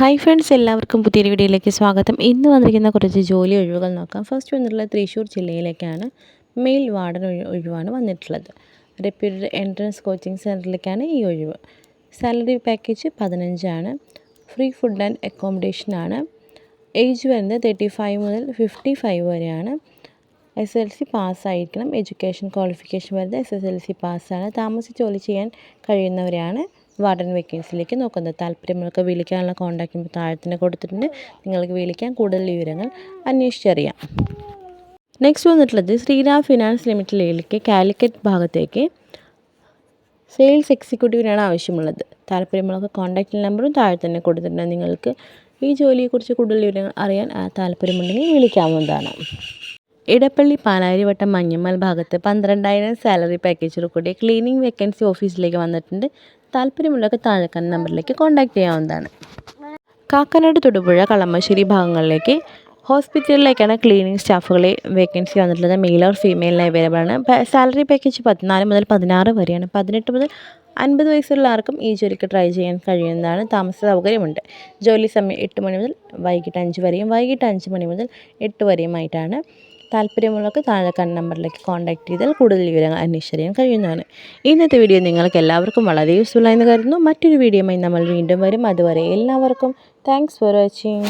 Hi friends എല്ലാവർക്കും പുതിയൊരു വീഡിയോയിലേക്ക് സ്വാഗതം. ഇന്ന് വന്നിരിക്കുന്ന കുറച്ച് ജോലി ഒഴിവുകൾ നോക്കാം. ഫസ്റ്റ് വന്നിട്ടുള്ളത് തൃശ്ശൂർ ജില്ലയിലേക്കാണ് മെയിൽ വാർഡൻ ഒഴിവാണ് വന്നിട്ടുള്ളത്. റെപ്യൂട്ടഡ് എൻട്രൻസ് കോച്ചിങ് സെന്ററിലേക്കാണ് ഈ ഒഴിവ്. സാലറി പാക്കേജ് പതിനഞ്ചാണ്. ഫ്രീ ഫുഡ് ആൻഡ് അക്കോമഡേഷൻ ആണ്. ഏജ് വരുന്നത് തേർട്ടി ഫൈവ് മുതൽ ഫിഫ്റ്റി ഫൈവ് വരെയാണ് എസ് എൽ സി പാസ്സായിരിക്കണം എഡ്യൂക്കേഷൻ ക്വാളിഫിക്കേഷൻ വരുന്നത് എസ് എസ് എൽ സി പാസ്സാണ് താമസിച്ച് ജോലി ചെയ്യാൻ കഴിയുന്നവരെയാണ് വാർഡൻ വേക്കൻസിയിലേക്ക് നോക്കുന്നത്. താല്പര്യമുള്ളവർക്ക് വിളിക്കാനുള്ള കോൺടാക്ട് നമ്പർ താഴെ തന്നെ കൊടുത്തിട്ടുണ്ട്. നിങ്ങൾക്ക് വിളിക്കാൻ കൂടുതൽ വിവരങ്ങൾ അന്വേഷിച്ചറിയാം. നെക്സ്റ്റ് വന്നിട്ടുള്ളത് ശ്രീരാം ഫിനാൻസ് ലിമിറ്റഡിലേക്ക് കാലിക്കറ്റ് ഭാഗത്തേക്ക്. സെയിൽസ് എക്സിക്യൂട്ടീവിനാണ് ആവശ്യമുള്ളത്. താല്പര്യമുള്ളവർക്ക് കോൺടാക്റ്റ് നമ്പറും താഴെ തന്നെ കൊടുത്തിട്ടുണ്ട്. നിങ്ങൾക്ക് ഈ ജോലിയെക്കുറിച്ച് കൂടുതൽ വിവരങ്ങൾ അറിയാൻ താല്പര്യമുണ്ടെങ്കിൽ വിളിക്കാവുന്നതാണ്. ഇടപ്പള്ളി പാലാരിവട്ടം മഞ്ഞമ്മൽ ഭാഗത്ത് പന്ത്രണ്ടായിരം സാലറി പാക്കേജോട് കൂടി ക്ലീനിങ് വേക്കൻസി ഓഫീസിലേക്ക് വന്നിട്ടുണ്ട്. താല്പര്യമുള്ളവർക്ക് താഴെക്കൻ നമ്പറിലേക്ക് കോൺടാക്റ്റ് ചെയ്യാവുന്നതാണ്. കാക്കനാട് തൊടുപുഴ കളമശ്ശേരി ഭാഗങ്ങളിലേക്ക് ഹോസ്പിറ്റലിലേക്കാണ് ക്ലീനിങ് സ്റ്റാഫുകളെ വേക്കൻസി വന്നിട്ടുള്ളത്. മെയിൽ ഓർ ഫീമെയിലിന് അവൈലബിൾ ആണ്. സാലറി പാക്കേജ് പതിനാല് മുതൽ പതിനാറ് വരെയാണ്. പതിനെട്ട് മുതൽ അൻപത് വയസ്സുള്ള ആർക്കും ഈ ജോലിക്ക് ട്രൈ ചെയ്യാൻ കഴിയുന്നതാണ്. താമസ സൗകര്യമുണ്ട്. ജോലി സമയം എട്ട് മണി മുതൽ വൈകിട്ട് അഞ്ച് വരെയും വൈകിട്ട് അഞ്ച് മണി മുതൽ എട്ട് വരെയുമായിട്ടാണ് താല്പര്യമുള്ളവർക്ക് താഴെ കണ്ട നമ്പറിലേക്ക് കോൺടാക്ട് ചെയ്താൽ കൂടുതൽ വിവരങ്ങൾ അന്വേഷിച്ചറിയാൻ കഴിയുന്നതാണ്. ഇന്നത്തെ വീഡിയോ നിങ്ങൾക്ക് എല്ലാവർക്കും വളരെ യൂസ്ഫുൾ ആയെന്ന് കരുതുന്നു. മറ്റൊരു വീഡിയോയുമായി നമ്മൾ വീണ്ടും വരും. അതുവരെ എല്ലാവർക്കും താങ്ക്സ് ഫോർ വാച്ചിങ്